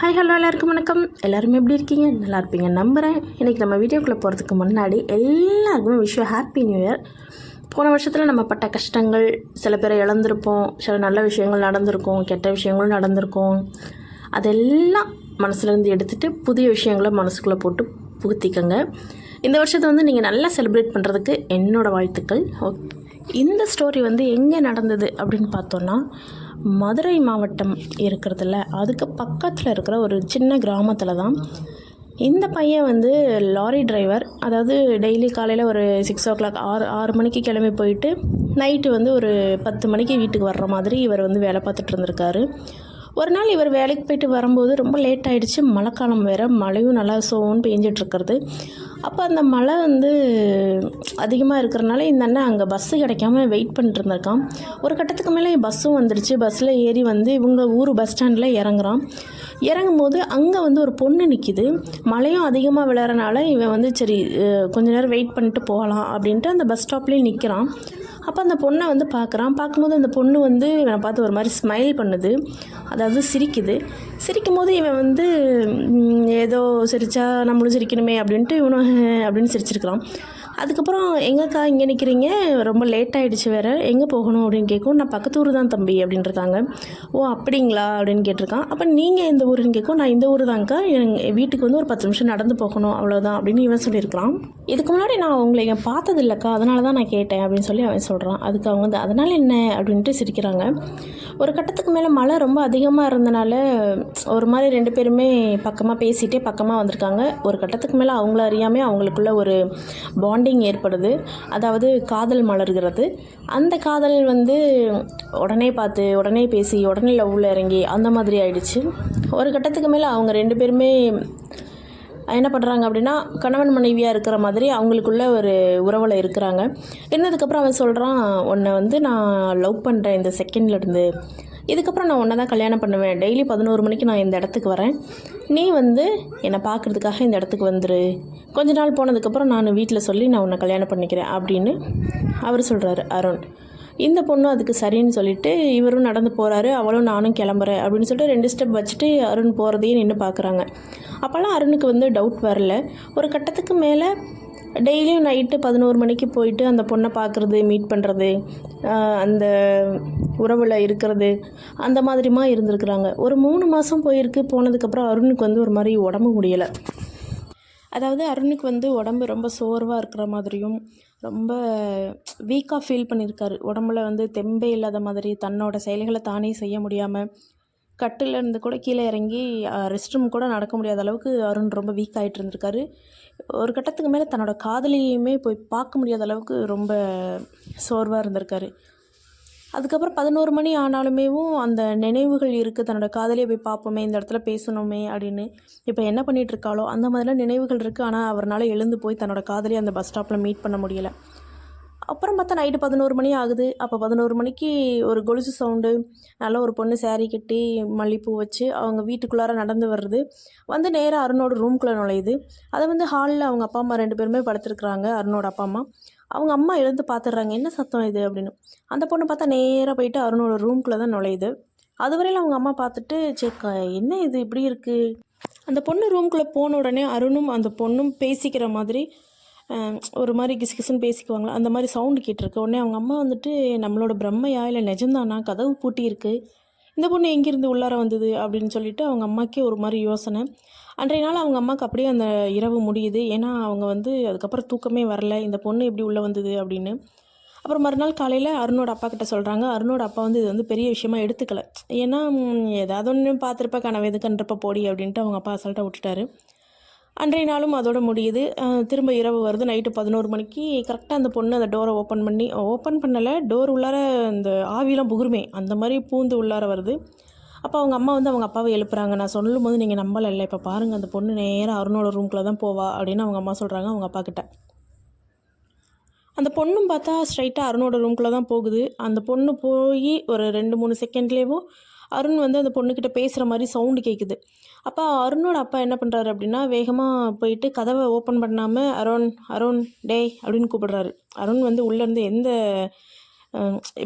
Hi hello எல்லாருக்கும் வணக்கம். எல்லாருமே எப்படி இருக்கீங்க? நல்லா இருப்பீங்க நம்புகிறேன் இன்றைக்கி நம்ம வீடியோக்குள்ளே போகிறதுக்கு முன்னாடி எல்லாருக்குமே விஷயம் ஹாப்பி நியூ இயர் போன வருஷத்தில் நம்ம பட்ட கஷ்டங்கள் சில பேரை இழந்திருப்போம் சில நல்ல விஷயங்கள் நடந்திருக்கும் கெட்ட விஷயங்களும் நடந்திருக்கும். அதெல்லாம் மனசுலேருந்து எடுத்துகிட்டு புதிய விஷயங்களை மனசுக்குள்ளே போட்டு புகுத்திக்கங்க. இந்த வருஷத்தை வந்து நீங்கள் நல்லா செலிப்ரேட் பண்ணுறதுக்கு என்னோடய வாழ்த்துக்கள். ஓகே இந்த ஸ்டோரி வந்து எங்கே நடந்தது அப்படின்னு பார்த்தோன்னா மதுரை மாவட்டம் இருக்கிறதுல அதுக்கு பக்கத்தில் இருக்கிற ஒரு சின்ன கிராமத்தில் தான். இந்த பையன் வந்து லாரி டிரைவர் அதாவது டெய்லி காலையில் ஒரு சிக்ஸ் ஓ கிளாக் ஆறு ஆறு மணிக்கு கிளம்பி போயிட்டு நைட்டு வந்து ஒரு பத்து மணிக்கு வீட்டுக்கு வர்ற மாதிரி இவர் வந்து வேலை பார்த்துட்டு இருந்திருக்காரு. ஒரு நாள் இவர் வேலைக்கு போயிட்டு வரும்போது ரொம்ப லேட் ஆகிடுச்சு மழைக்காலம் வேறு மழையும் நல்லா சோன்னு பேஞ்சிட்டு இருக்கிறது. அப்போ அந்த மழை வந்து அதிகமாக இருக்கிறனால இந்த அண்ணன் அங்கே பஸ்ஸு கிடைக்காம வெயிட் பண்ணிட்டு இருந்திருக்கான். ஒரு கட்டத்துக்கு மேலே பஸ்ஸும் வந்துடுச்சு. பஸ்ஸில் ஏறி வந்து இவங்க ஊர் பஸ் ஸ்டாண்டில் இறங்குறான். இறங்கும் போது அங்கே வந்து ஒரு பொண்ணு நிற்கிது மழையும் அதிகமாக விளையாடுறனால இவன் வந்து சரி கொஞ்ச நேரம் வெயிட் பண்ணிட்டு போகலாம் அப்படின்ட்டு அந்த பஸ் ஸ்டாப்லேயே நிற்கிறான் அப்போ அந்த பொண்ணை வந்து பார்க்குறான் பார்க்கும்போது அந்த பொண்ணு வந்து இவனை பார்த்து ஒரு மாதிரி ஸ்மைல் பண்ணுது. அதாவது சிரிக்குது. சிரிக்கும் போது இவன் வந்து ஏதோ சிரிச்சா நம்மளும் சிரிக்கணுமே அப்படின்ட்டு இவனும் அப்படின்னு சிரிச்சிருக்கிறான். அதுக்கப்புறம் எங்கக்கா இங்கே நிற்கிறீங்க ரொம்ப லேட் ஆகிடுச்சு வேறு. எங்கே போகணும் அப்படின்னு கேட்கும் நான் பக்கத்து ஊர் தான் தம்பி அப்படின்னு இருக்காங்க. ஓ அப்படிங்களா? அப்படின்னு கேட்டிருக்கான். அப்போ நீங்கள் இந்த ஊருன்னு கேட்கும் நான் இந்த ஊர் தான்க்கா. எங்க வீட்டுக்கு வந்து ஒரு பத்து நிமிஷம் நடந்து போகணும் அவ்வளோதான் அப்படின்னு இவன் சொல்லியிருக்கிறான். இதுக்கு முன்னாடி நான் உங்களை இங்கே பார்த்தது இல்லைக்கா. அதனால தான் நான் கேட்டேன் அப்படின்னு சொல்லி அவன் சொல்கிறான் அதுக்கு அவங்க வந்து அதனால் என்ன? அப்படின்ட்டு சிரிக்கிறாங்க. ஒரு கட்டத்துக்கு மேலே மழை ரொம்ப அதிகமாக இருந்தனால ஒரு மாதிரி ரெண்டு பேருமே பக்கமாக பேசிகிட்டே பக்கமாக வந்திருக்காங்க. ஒரு கட்டத்துக்கு மேலே அவங்கள அறியாமல் அவங்களுக்குள்ள ஒரு பாண்ட் பாண்டிங் ஏற்படுது. அதாவது காதல் மலர்கிறது. அந்த காதல் வந்து உடனே பார்த்து உடனே பேசி உடனே லவ்வில் இறங்கி அந்த மாதிரி ஆயிடுச்சு. ஒரு கட்டத்துக்கு மேலே அவங்க ரெண்டு பேருமே என்ன பண்ணுறாங்க அப்படின்னா கணவன் மனைவியாக இருக்கிற மாதிரி அவங்களுக்குள்ள ஒரு உறவில் இருக்கிறாங்க. இருந்ததுக்கப்புறம் அவன் சொல்கிறான் உன்னை வந்து நான் லவ் பண்ணுறேன் இந்த செகண்ட்லேருந்து இதுக்கப்புறம் நான் ஒன்றை தான் கல்யாணம் பண்ணுவேன். டெய்லி பதினோரு மணிக்கு நான் இந்த இடத்துக்கு வரேன். நீ வந்து என்னை பார்க்குறதுக்காக இந்த இடத்துக்கு வந்துரு. கொஞ்ச நாள் போனதுக்கப்புறம் நான் வீட்டில் சொல்லி நான் உன்னை கல்யாணம் பண்ணிக்கிறேன் அப்படின்னு அவர் சொல்கிறாரு அருண். இந்த பொண்ணும் அதுக்கு சரின்னு சொல்லிட்டு இவரும் நடந்து போகிறாரு அவளும் நானும் கிளம்புறேன் அப்படின்னு சொல்லிட்டு ரெண்டு ஸ்டெப் வச்சுட்டு அருண் போகிறதையும் நின்று பார்க்குறாங்க அப்போல்லாம் அருணுக்கு வந்து டவுட் வரல. ஒரு கட்டத்துக்கு மேலே டெய்லியும் நைட்டு பதினோரு மணிக்கு போயிட்டு அந்த பொண்ணை பார்க்குறது மீட் பண்ணுறது அந்த உறவில் இருக்கிறது அந்த மாதிரிமா இருந்திருக்கிறாங்க. ஒரு மூணு மாதம் போயிருக்கு. போனதுக்கப்புறம் அருணுக்கு வந்து ஒரு மாதிரி உடம்பு முடியலை. அதாவது அருணுக்கு வந்து உடம்பு ரொம்ப சோர்வாக இருக்கிற மாதிரியும் ரொம்ப வீக்காக ஃபீல் பண்ணியிருக்காரு உடம்புல வந்து தெம்பே இல்லாத மாதிரி தன்னோட செயல்களை தானே செய்ய முடியாமல் கட்டில் இருந்து கூட கீழே இறங்கி ரெஸ்ட் ரூம் கூட நடக்க முடியாத அளவுக்கு அருண் ரொம்ப வீக் ஆகிட்டு இருந்திருக்காரு. ஒரு கட்டத்துக்கு மேலே தன்னோட காதலியுமே போய் பார்க்க முடியாத அளவுக்கு ரொம்ப சோர்வாக இருந்திருக்காரு. அதுக்கப்புறம் பதினோரு மணி ஆனாலுமேவும் அந்த நினைவுகள் இருக்குது தன்னோட காதலியை போய் பார்ப்போமே இந்த இடத்துல பேசணுமே அப்படின்னு. இப்போ என்ன பண்ணிகிட்ருக்காளோ அந்த மாதிரிலாம் நினைவுகள் இருக்குது ஆனால் அவரால் எழுந்து போய் தன்னோட காதலியை அந்த பஸ் ஸ்டாப்பில் மீட் பண்ண முடியல. அப்புறம் பார்த்தா நைட்டு பதினோரு மணி ஆகுது. அப்போ பதினோரு மணிக்கு ஒரு கொலுசு சவுண்டு நல்ல ஒரு பொண்ணு சேரீ கட்டி மல்லிப்பூ வச்சு அவங்க வீட்டுக்குள்ளார நடந்து வர்றது. வந்து நேராக அருணோட ரூம்குள்ளே நுழையுது. அதை வந்து ஹாலில் அவங்க அப்பா அம்மா ரெண்டு பேருமே படுத்துருக்குறாங்க அருணோட அப்பா அம்மா. அவங்க அம்மா எழுந்து பார்த்துடுறாங்க என்ன சத்தம் இது? அப்படின்னு. அந்த பொண்ணு பார்த்தா நேராக போயிட்டு அருணோட ரூம்குள்ளே தான் நுழையுது. அதுவரையில் அவங்க அம்மா பார்த்துட்டு சேக்கா என்ன இது? இப்படி இருக்குது அந்த பொண்ணு ரூம்குள்ளே போன உடனே அருணும் அந்த பொண்ணும் பேசிக்கிற மாதிரி ஒரு மாதிரி கிசு கிசுன்னு பேசிக்குவாங்களா? அந்த மாதிரி சவுண்டு கேட்டிருக்கு. உடனே அவங்க அம்மா வந்துட்டு நம்மளோட பிரம்மையா இல்லை நிஜம்தானா? கதவு பூட்டி இருக்குது இந்த பொண்ணு எங்கேருந்து உள்ளார வந்தது? அப்படின்னு சொல்லிட்டு அவங்க அம்மாக்கே ஒரு மாதிரி யோசனை. அன்றைய நாள் அவங்க அம்மாவுக்கு அப்படியே அந்த இரவு முடியுது. ஏன்னா அவங்க வந்து அதுக்கப்புறம் தூக்கமே வரல. இந்த பொண்ணு எப்படி உள்ளே வந்தது அப்படின்னு. அப்புறம் மறுநாள் காலையில் அருணோட அப்பா கிட்ட சொல்கிறாங்க அருணோட அப்பா வந்து இது வந்து பெரிய விஷயமா எடுத்துக்கல. ஏன்னா ஏதாவது ஒன்று பார்த்துருப்ப கனவு எதுக்குன்றப்ப போடி அப்படின்ட்டு அவங்க அப்பா அசால்ட்டாக விட்டுட்டாரு. அன்றைய நாளும் அதோட முடியுது. திரும்ப இரவு வருது. நைட்டு பதினோரு மணிக்கு கரெக்டாக அந்த பொண்ணு அந்த டோரை ஓப்பன் பண்ணி ஓப்பன் பண்ணலை. டோர் உள்ளார இந்த ஆவிலாம் புகுருமே. அந்த மாதிரி பூந்து உள்ளார வருது. அப்போ அவங்க அம்மா வந்து அவங்க அப்பாவை எழுப்புறாங்க. நான் சொல்லும் போது நீங்கள் நம்பலை இப்போ பாருங்கள் அந்த பொண்ணு நேராக அருணோட ரூம்குள்ளே தான் போவா அப்படின்னு அவங்க அம்மா சொல்கிறாங்க அவங்க அப்பா கிட்ட. அந்த பொண்ணும் பார்த்தா ஸ்ட்ரைட்டாக அருணோட ரூம்குள்ளே தான் போகுது. அந்த பொண்ணு போய் ஒரு ரெண்டு மூணு செகண்ட்லேயும் அருண் வந்து அந்த பொண்ணுக்கிட்ட பேசுகிற மாதிரி சவுண்டு கேட்குது அப்போ அருணோட அப்பா என்ன பண்ணுறாரு அப்படின்னா வேகமாக போயிட்டு கதவை ஓப்பன் பண்ணாமல் அருண் அருண் டே அப்படின்னு கூப்பிடுறாரு. அருண் வந்து உள்ளேருந்து எந்த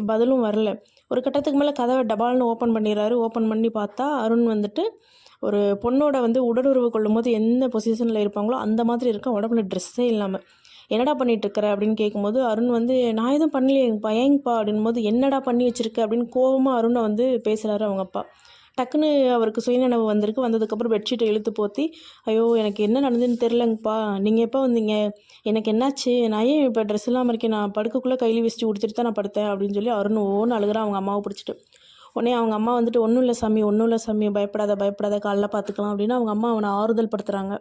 பதிலும் வரல. ஒரு கட்டத்துக்கு மேலே கதவை டபால்னு ஓப்பன் பண்ணிடுறாரு. ஓப்பன் பண்ணி பார்த்தா அருண் வந்துட்டு ஒரு பொண்ணோட வந்து உடலுறவு கொள்ளும்போது எந்த பொசிஷனில் இருப்பாங்களோ அந்த மாதிரி இருக்க உடம்புல ட்ரெஸ்ஸே இல்லாமல் என்னடா பண்ணிட்டு இருக்கிற அப்படின்னு கேட்கும்போது அருண் வந்து நான் எதுவும் பண்ணலையேங்கப்பா ஏங்கப்பா அப்படின் போது என்னடா பண்ணி வச்சுருக்க? அப்படின்னு கோவமாக அருணை வந்து பேசுகிறாரு அவங்க அப்பா. டக்குன்னு அவருக்கு சுயநினைவு வந்திருக்கு. வந்ததுக்கப்புறம் பெட்ஷீட்டை இழுத்து போத்தி ஐயோ எனக்கு என்ன நடந்ததுன்னு தெரிலங்கப்பா நீங்கள் எப்போ வந்தீங்க? எனக்கு என்னாச்சு? நான் ஏன் இப்போ ட்ரெஸ் இல்லாமல் இருக்கேன்? நான் படுக்கக்குள்ளே கையில் வச்சுட்டு உடுத்துட்டு தான் நான் படுத்தேன்? அப்படின்னு சொல்லி அருண் ஓன்னு அழுகிறான் அவங்க அம்மாவை பிடிச்சிட்டு. உடனே அவங்க அம்மா வந்துட்டு ஒன்றும் இல்லை சாமி ஒன்றும் இல்லை சாமி பயப்படாத பயப்படாத காலைல பார்த்துக்கலாம் அப்படின்னு அவங்க அம்மா அவனை ஆறுதல் படுத்துகிறாங்க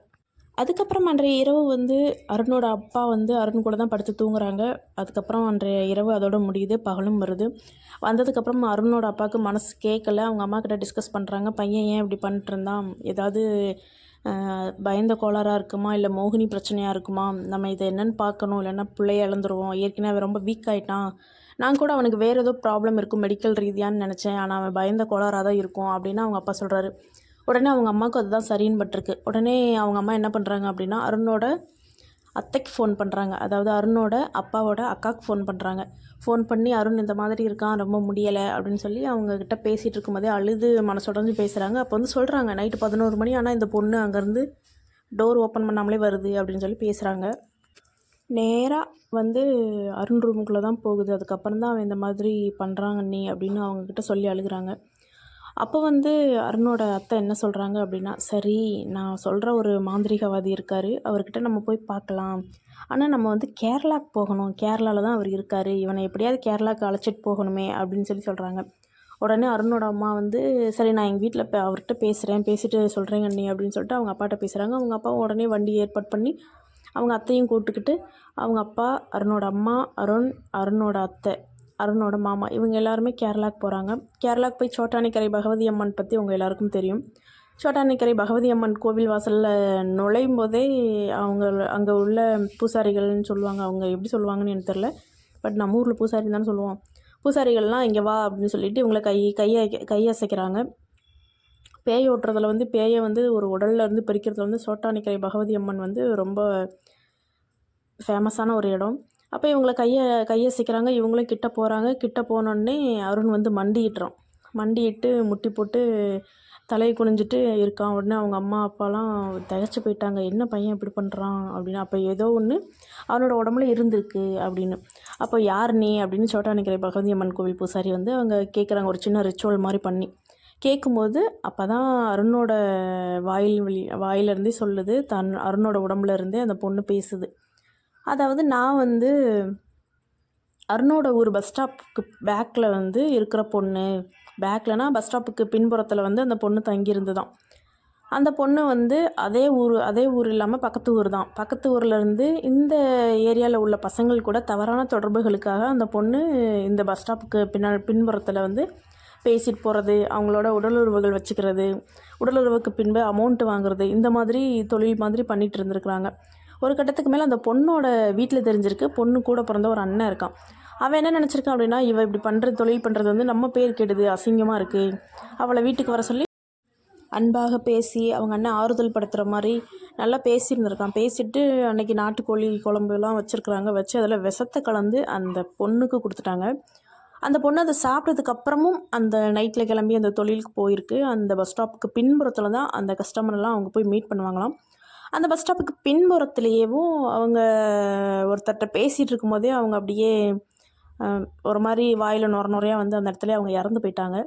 அதுக்கப்புறம் அன்றைய இரவு வந்து அருணோட அப்பா வந்து அருண் கூட தான் படுத்து தூங்குறாங்க. அதுக்கப்புறம் அன்றைய இரவு அதோட முடியுது பகலும் வருது. வந்ததுக்கப்புறம் அருணோட அப்பாவுக்கு மனசு கேட்கல. அவங்க அம்மா கிட்ட டிஸ்கஸ் பண்ணுறாங்க பையன் ஏன் இப்படி பண்ணிட்டு இருந்தான்? ஏதாவது பயந்த கோளாறாக இருக்குமா? இல்லை மோகினி பிரச்சனையாக இருக்குமா? நம்ம இதை என்னென்னு பார்க்கணும். இல்லைன்னா பிள்ளைய இழந்துருவோம். ஏற்கனவே ரொம்ப வீக் ஆயிட்டான். நான் கூட அவனுக்கு வேறு ஏதோ ப்ராப்ளம் இருக்கும் மெடிக்கல் ரீதியான்னு நினச்சேன். ஆனால் அவன் பயந்த கோளாறாக தான் இருக்கும். அப்படின்னு அவங்க அப்பா சொல்கிறாரு உடனே அவங்க அம்மாவுக்கு அதுதான் சரின்னு பட்டிருக்கு. உடனே அவங்க அம்மா என்ன பண்ணுறாங்க அப்படின்னா அருணோட அத்தைக்கு ஃபோன் பண்ணுறாங்க அதாவது அருணோட அப்பாவோட அக்காவுக்கு ஃபோன் பண்ணுறாங்க ஃபோன் பண்ணி அருண் இந்த மாதிரி இருக்கான் ரொம்ப முடியலை அப்படின்னு சொல்லி அவங்கக்கிட்ட பேசிகிட்டு இருக்கும்போதே அழுது மனசுடஞ்சு பேசுகிறாங்க அப்போ வந்து சொல்கிறாங்க நைட்டு பதினோரு மணி ஆனால் இந்த பொண்ணு அங்கேருந்து டோர் ஓப்பன் பண்ணாமலே வருது அப்படின்னு சொல்லி பேசுகிறாங்க நேராக வந்து அருண் ரூமுக்குள்ளே தான் போகுது. அதுக்கப்புறம் தான் அவன் இந்த மாதிரி பண்ணுறாங்க நீ அப்படின்னு அவங்கக்கிட்ட சொல்லி அழுகுறாங்க. அப்போ வந்து அருணோட அத்தை என்ன சொல்கிறாங்க அப்படின்னா சரி நான் சொல்கிற ஒரு மாந்திரிகவாதி இருக்கார். அவர்கிட்ட நம்ம போய் பார்க்கலாம். ஆனால் நம்ம வந்து கேரளாக்கு போகணும். கேரளாவில் தான் அவர் இருக்கார். இவனை எப்படியாவது கேரளாவுக்கு அழைச்சிட்டு போகணுமே அப்படின்னு சொல்லி சொல்கிறாங்க உடனே அருணோட அம்மா வந்து சரி நான் எங்கள் வீட்டில் இப்போ அவர்கிட்ட பேசுகிறேன் பேசிட்டு சொல்கிறேங்க அண்ணி அப்படின்னு சொல்லிட்டு அவங்க அப்பாட்ட பேசுகிறாங்க அவங்க அப்பா உடனே வண்டி ஏற்பாடு பண்ணி அவங்க அத்தையும் கூப்பிட்டுக்கிட்டு அவங்க அப்பா அருணோட அம்மா அருண் அருணோட அத்தை அருணோட மாமா. இவங்க எல்லாருமே கேரளாக்கு போகிறாங்க கேரளாக்கு போய் சோட்டானிக்கரை பகவதி அம்மன் பற்றி உங்கள் எல்லாருக்கும் தெரியும். சோட்டானிக்கரை பகவதி அம்மன் கோவில் வாசலில் நுழையும் போதே அவங்க அங்கே உள்ள பூசாரிகள்னு சொல்லுவாங்க. அவங்க எப்படி சொல்லுவாங்கன்னு எனக்கு தெரில பட் நம்ம ஊரில் பூசாரி தானே சொல்லுவோம். பூசாரிகள்லாம் இங்கே வா அப்படின்னு சொல்லிட்டு இவங்களை கை கையை கையசைக்கிறாங்க பேய் ஓட்டுறதுல வந்து பேயை வந்து ஒரு உடல்ல இருந்து பிரிக்கிறதுல வந்து சோட்டானிக்கரை பகவதி அம்மன் வந்து ரொம்ப ஃபேமஸான ஒரு இடம். அப்போ இவங்களை கையை கையை சிக்கிறாங்க. இவங்களும் கிட்ட போகிறாங்க கிட்ட போனோடனே அருண் வந்து மண்டியிட்டுறான் மண்டியிட்டு முட்டி போட்டு தலையை குனிஞ்சிட்டு இருக்கான். உடனே அவங்க அம்மா அப்பாலாம் தகச்சு போயிட்டாங்க. என்ன பையன் இப்படி பண்ணுறான் அப்படின்னு. அப்போ ஏதோ ஒன்று அவனோட உடம்புல இருந்திருக்கு அப்படின்னு. அப்போ யார் நீ? அப்படின்னு சோட்டானிக்கிற பகவதி அம்மன் கோவில் பூசாரி வந்து அவங்க கேட்குறாங்க ஒரு சின்ன ரிச்சுவல் மாதிரி பண்ணி. கேட்கும்போது அப்போ தான் அருணோட வாயில் வழி வாயிலிருந்தே சொல்லுது. தன் அருணோட உடம்புல இருந்தே அந்த பொண்ணு பேசுது. அதாவது நான் வந்து அருணோட ஊர் பஸ் ஸ்டாப்புக்கு பேக்கில் வந்து இருக்கிற பொண்ணு. பேக்லனா பஸ் ஸ்டாப்புக்கு பின்புறத்தில் வந்து அந்த பொண்ணு தங்கியிருந்து தான் அந்த பொண்ணு வந்து அதே ஊர் அதே ஊர் இல்லாமல் பக்கத்து ஊர் தான். பக்கத்து ஊர்லேருந்து இந்த ஏரியாவில் உள்ள பசங்கள் கூட தவறான தொடர்புகளுக்காக அந்த பொண்ணு இந்த பஸ் ஸ்டாப்புக்கு பின்னால் பின்புறத்தில் வந்து பேசிட்டு போகிறது அவங்களோட உடலுறவுகள் வச்சுக்கிறது உடலுறவுக்கு பின்பு அமௌண்ட்டு வாங்குறது இந்த மாதிரி தொழில் மாதிரி பண்ணிகிட்டு இருந்திருக்கிறாங்க. ஒரு கட்டத்துக்கு மேலே அந்த பொண்ணோட வீட்டில் தெரிஞ்சிருக்கு. பொண்ணு கூட பிறந்த ஒரு அண்ணன் இருக்கான். அவன் என்ன நினச்சிருக்கான் அப்படின்னா இவள் இப்படி பண்ணுற தொழில் பண்ணுறது வந்து நம்ம பேர் கெடுது அசிங்கமாக இருக்குது அவளை வீட்டுக்கு வர சொல்லி அன்பாக பேசி அவங்க அண்ணன் ஆறுதல் படுத்துகிற மாதிரி நல்லா பேசியிருந்திருக்கான். பேசிட்டு அன்னைக்கு நாட்டுக்கோழி குழம்புலாம் வச்சுருக்குறாங்க. வச்சு அதில் விஷத்தை கலந்து அந்த பொண்ணுக்கு கொடுத்துட்டாங்க. அந்த பொண்ணு அதை சாப்பிட்டதுக்கு அப்புறமும் அந்த நைட்டில் கிளம்பி அந்த தொழிலுக்கு போயிருக்கு. அந்த பஸ் ஸ்டாப்புக்கு பின்புறத்தில் தான் அந்த கஸ்டமர்லாம் அவங்க போய் மீட் பண்ணுவாங்களாம். அந்த பஸ் ஸ்டாப்புக்கு பின்புறத்துலேயேவும் அவங்க ஒருத்தர்கிட்ட பேசிகிட்டு இருக்கும்போதே அவங்க அப்படியே ஒரு மாதிரி வாயில் நுர நுறையா வந்து அந்த இடத்துல அவங்க இறந்து போயிட்டாங்க.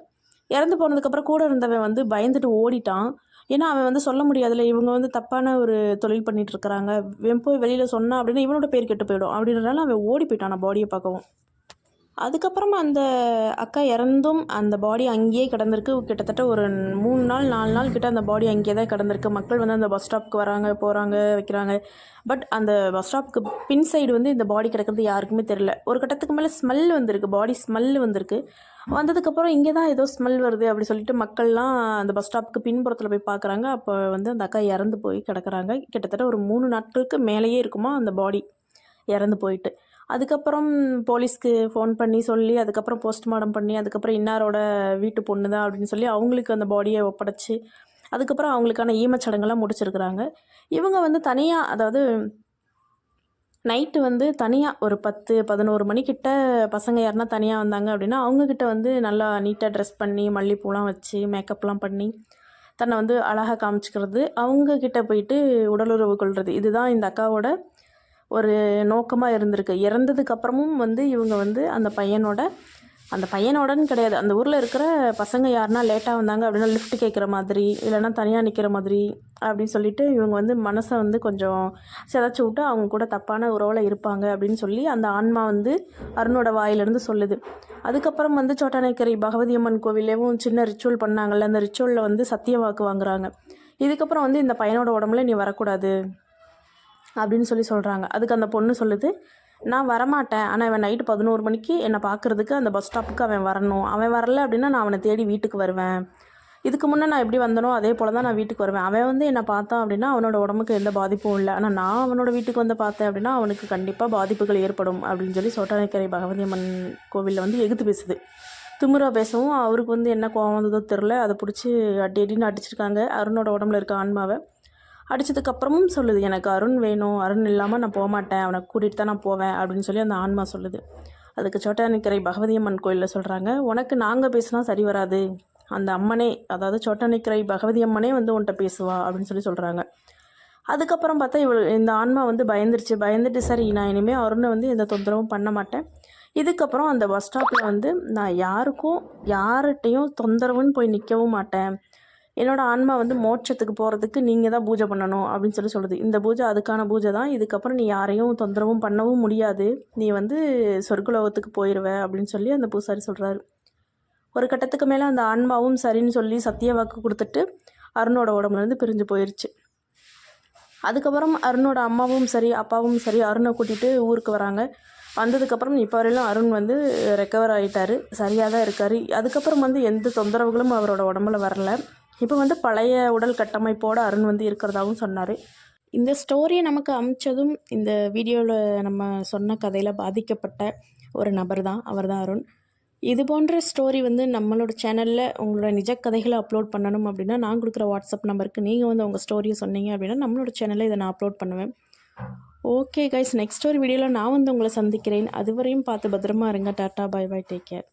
இறந்து போனதுக்கப்புறம் கூட இருந்தவன் வந்து பயந்துட்டு ஓடிட்டான். ஏன்னா அவன் வந்து சொல்ல முடியாதுல்ல இவங்க வந்து தப்பான ஒரு தொழில் பண்ணிகிட்டு இருக்கிறாங்க. போய் வெளியில் சொன்னான் அப்படின்னா இவனோட பேர் கெட்டு போயிடும். அப்படின்றனால அவன் ஓடி போயிட்டான் பாடியை பார்க்கவும். அதுக்கப்புறமா அந்த அக்கா இறந்தும் அந்த பாடி அங்கேயே கிடந்திருக்கு. கிட்டத்தட்ட ஒரு மூணு நாள் நாலு நாள் கிட்ட அந்த பாடி அங்கேயே தான் கிடந்திருக்கு. மக்கள் வந்து அந்த பஸ் ஸ்டாப்க்கு வராங்க போகிறாங்க வைக்கிறாங்க. பட் அந்த பஸ் ஸ்டாப்க்கு பின் சைடு வந்து இந்த பாடி கிடக்கிறது யாருக்குமே தெரில ஒரு கட்டத்துக்கு மேலே ஸ்மெல் வந்திருக்கு. பாடி ஸ்மெல் வந்திருக்கு. வந்ததுக்கப்புறம் இங்கே தான் ஏதோ ஸ்மெல் வருது அப்படி சொல்லிட்டு மக்கள்லாம் அந்த பஸ் ஸ்டாப்புக்கு பின்புறத்தில் போய் பார்க்குறாங்க அப்போ வந்து அந்த அக்கா இறந்து போய் கிடக்குறாங்க. கிட்டத்தட்ட ஒரு மூணு நாட்களுக்கு மேலேயே இருக்குமா அந்த பாடி இறந்து போயிட்டு. அதுக்கப்புறம் போலீஸ்க்கு ஃபோன் பண்ணி சொல்லி அதுக்கப்புறம் போஸ்ட்மார்ட்டம் பண்ணி அதுக்கப்புறம் இன்னாரோட வீட்டு பொண்ணு தான் அப்படின்னு சொல்லி அவங்களுக்கு அந்த பாடியை ஒப்படைச்சி அதுக்கப்புறம் அவங்களுக்கான ஈமச்சடங்கெல்லாம் முடிச்சிருக்கிறாங்க. இவங்க வந்து தனியாக அதாவது நைட்டு வந்து தனியாக ஒரு பத்து பதினோரு மணிக்கிட்ட பசங்க யாருன்னா தனியாக வந்தாங்க அப்படின்னா அவங்கக்கிட்ட வந்து நல்லா நீட்டாக ட்ரெஸ் பண்ணி மல்லிப்பூலாம் வச்சு மேக்கப்லாம் பண்ணி தன்னை வந்து அழகாக காமிச்சிக்கிறது அவங்கக்கிட்ட போயிட்டு உடலுறவு கொள்வது இதுதான் இந்த அக்காவோட ஒரு நோக்கமாக இருந்திருக்கு. இறந்ததுக்கு அப்புறமும் வந்து இவங்க வந்து அந்த பையனோட அந்த பையனோடன்னு கிடையாது. அந்த ஊரில் இருக்கிற பசங்க யாருன்னா லேட்டாக வந்தாங்க அப்படின்னா லிஃப்ட் கேட்குற மாதிரி இல்லைன்னா தனியாக நிற்கிற மாதிரி அப்படின்னு சொல்லிட்டு இவங்க வந்து மனசை வந்து கொஞ்சம் சிதைச்சி விட்டு அவங்க கூட தப்பான உறவில் இருப்பாங்க அப்படின்னு சொல்லி அந்த ஆன்மா வந்து அருணோட வாயிலிருந்து சொல்லுது. அதுக்கப்புறம் வந்து சோட்டானைக்கரை பகவதி அம்மன் கோவிலேயும் சின்ன ரிச்சுவல் பண்ணாங்கல்ல. அந்த ரிச்சுவலில் வந்து சத்திய வாக்கு வாங்குறாங்க. இதுக்கப்புறம் வந்து இந்த பையனோட உடம்புல நீ வரக்கூடாது. அப்படின்னு சொல்லி சொல்கிறாங்க அதுக்கு அந்த பொண்ணு சொல்லுது நான் வரமாட்டேன். ஆனால் அவன் நைட்டு பதினோரு மணிக்கு என்னை பார்க்குறதுக்கு அந்த பஸ் ஸ்டாப்புக்கு அவன் வரணும். அவன் வரல அப்படின்னா நான் அவனை தேடி வீட்டுக்கு வருவேன். இதுக்கு முன்னே நான் எப்படி வந்தனோ அதே போல் தான் நான் வீட்டுக்கு வருவேன். அவன் வந்து என்னை பார்த்தான் அப்படின்னா அவனோட உடம்புக்கு எந்த பாதிப்பும் இல்லை. ஆனால் நான் அவனோட வீட்டுக்கு வந்து பார்த்தேன் அப்படின்னா அவனுக்கு கண்டிப்பாக பாதிப்புகள் ஏற்படும் அப்படின்னு சொல்லி சோட்டானைக்கரை பகவதி அம்மன் கோவிலில் வந்து எகுத்து பேசுது. திமுறா பேசவும் அவருக்கு வந்து என்ன கோவம் வந்ததோ தெரில அதை பிடிச்சி அடி அடின்னு அடிச்சிருக்காங்க. அருணோட உடம்புல இருக்க ஆன்மாவை அடித்ததுக்கப்புறமும் சொல்லுது எனக்கு அருண் வேணும். அருண் இல்லாமல் நான் போக மாட்டேன். அவனை கூட்டிகிட்டு தான் நான் போவேன். அப்படின்னு சொல்லி அந்த ஆன்மா சொல்லுது. அதுக்கு சோட்டானிக்கரை பகவதி அம்மன் கோயிலில் சொல்கிறாங்க உனக்கு நாங்கள் பேசினா சரி வராது. அந்த அம்மனே அதாவது சோட்டானிக்கரை பகவதி அம்மனே வந்து உன்கிட்ட பேசுவா. அப்படின்னு சொல்லி சொல்கிறாங்க அதுக்கப்புறம் பார்த்தா இவள் இந்த ஆன்மா வந்து பயந்துருச்சு. பயந்துட்டு சரி நான் இனிமேல் அருணை வந்து எந்த தொந்தரவும் பண்ண மாட்டேன். இதுக்கப்புறம் அந்த பஸ் ஸ்டாப்பில் வந்து நான் யாருக்கும் யார்கிட்டையும் தொந்தரவுன்னு போய் நிற்கவும் மாட்டேன். என்னோடய ஆன்மா வந்து மோட்சத்துக்கு போகிறதுக்கு நீங்கள் தான் பூஜை பண்ணணும் அப்படின்னு சொல்லி சொல்லுது இந்த பூஜை அதுக்கான பூஜை தான். இதுக்கப்புறம் நீ யாரையும் தொந்தரவும் பண்ணவும் முடியாது. நீ வந்து சொர்க்குலோகத்துக்கு போயிடுவ அப்படின்னு சொல்லி அந்த பூசாரி சொல்கிறாரு ஒரு கட்டத்துக்கு மேலே அந்த ஆன்மாவும் சரின்னு சொல்லி சத்திய வாக்கு கொடுத்துட்டு அருணோட உடம்புலேருந்து பிரிஞ்சு போயிடுச்சு அதுக்கப்புறம் அருணோட அம்மாவும் சரி அப்பாவும் சரி அருணை கூட்டிகிட்டு ஊருக்கு வராங்க. வந்ததுக்கப்புறம் இப்போ வரையிலும் அருண் வந்து ரெக்கவர் ஆகிட்டார் சரியாக தான் இருக்கார். அதுக்கப்புறம் வந்து எந்த தொந்தரவுகளும் அவரோட உடம்புல வரல. இப்போ வந்து பழைய உடல் கட்டமைப்போடு அருண் வந்து இருக்கிறதாகவும் சொன்னார். இந்த ஸ்டோரியை நமக்கு அமைச்சதும் இந்த வீடியோவில் நம்ம சொன்ன கதையில் பாதிக்கப்பட்ட ஒரு நபர் தான் அவர் தான் அருண். இது போன்ற ஸ்டோரி வந்து நம்மளோட சேனலில் உங்களோட நிஜ கதைகளை அப்லோட் பண்ணணும் அப்படின்னா நான் கொடுக்குற வாட்ஸ்அப் நம்பருக்கு நீங்கள் வந்து உங்கள் ஸ்டோரியை சொன்னீங்க அப்படின்னா நம்மளோட சேனலில் இதை நான் அப்லோட் பண்ணுவேன். ஓகே கைஸ் நெக்ஸ்ட் ஒரு வீடியோவில் நான் வந்து உங்களை சந்திக்கிறேன். அதுவரையும் பார்த்து பத்திரமா இருங்க. Tata bye bye take care